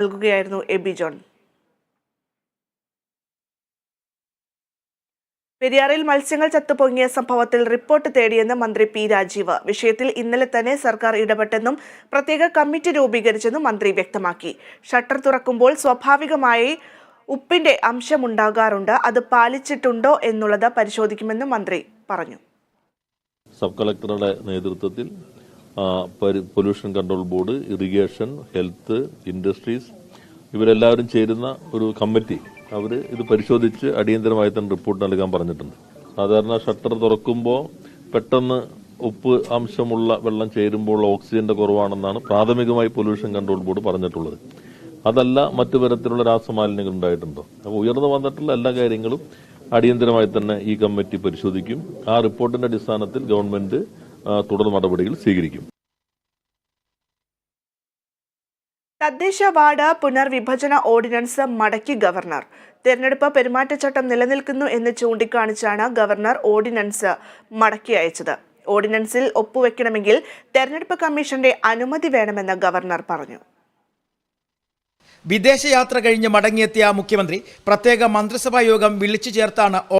നൽകുകയായിരുന്നു AB John. പെരിയാറിൽ മത്സ്യങ്ങൾ ചത്തുപൊങ്ങിയ സംഭവത്തിൽ റിപ്പോർട്ട് തേടിയെന്ന് മന്ത്രി പി രാജീവ്. വിഷയത്തിൽ ഇന്നലെ തന്നെ സർക്കാർ ഇടപെട്ടെന്നും പ്രത്യേക കമ്മിറ്റി രൂപീകരിച്ചെന്നും മന്ത്രി വ്യക്തമാക്കി. ഷട്ടർ തുറക്കുമ്പോൾ സ്വാഭാവികമായി ഉപ്പിന്റെ അംശമുണ്ടാകാറുണ്ട്. അത് പാലിച്ചിട്ടുണ്ടോ എന്നുള്ളത് പരിശോധിക്കുമെന്നും മന്ത്രി പറഞ്ഞു. സബ് കളക്ടറുടെ നേതൃത്വത്തിൽ pollution control board irrigation health industries ഇവരെല്ലാവരും ചേരുന്ന ഒരു കമ്മിറ്റി അവർ ഇത് പരിശോധിച്ച് അടിയന്തരമായി തന്നെ റിപ്പോർട്ട് നൽകാൻ പറഞ്ഞിട്ടുണ്ട്. സാധാരണ ഷട്ടർ തുറക്കുമ്പോൾ പെട്ടെന്ന് ഉപ്പ് അംശമുള്ള വെള്ളം ചേരുമ്പോൾ ഓക്സിജന്റെ കുറവാണെന്നാണ് പ്രാഥമികമായി പൊല്യൂഷൻ കൺട്രോൾ ബോർഡ് പറഞ്ഞിട്ടുള്ളത്. അതല്ല മറ്റു തരത്തിലുള്ള രാസമാലിന്യങ്ങൾ ഉണ്ടായിട്ടുണ്ടോ? അപ്പോൾ ഉയർന്നു വന്നിട്ടുള്ള എല്ലാ കാര്യങ്ങളും അടിയന്തരമായി തന്നെ ഈ കമ്മിറ്റി പരിശോധിക്കും. ആ റിപ്പോർട്ടിന്റെ അടിസ്ഥാനത്തിൽ ഗവൺമെന്റ് തുടർ നടപടികൾ സ്വീകരിക്കും. തദ്ദേശ വാർഡ് പുനർവിഭജന ഓർഡിനൻസ് മടക്കി ഗവർണർ. തെരഞ്ഞെടുപ്പ് പെരുമാറ്റച്ചട്ടം നിലനിൽക്കുന്നു എന്ന് ചൂണ്ടിക്കാണിച്ചാണ് ഗവർണർ ഓർഡിനൻസ് മടക്കി അയച്ചത്. ഓർഡിനൻസിൽ ഒപ്പുവെക്കണമെങ്കിൽ തെരഞ്ഞെടുപ്പ് കമ്മീഷന്റെ അനുമതി വേണമെന്ന് ഗവർണർ പറഞ്ഞു. വിദേശയാത്ര കഴിഞ്ഞ് മടങ്ങിയെത്തിയ മുഖ്യമന്ത്രി പ്രത്യേക മന്ത്രിസഭാ യോഗം വിളിച്ചു ചേർത്താണ്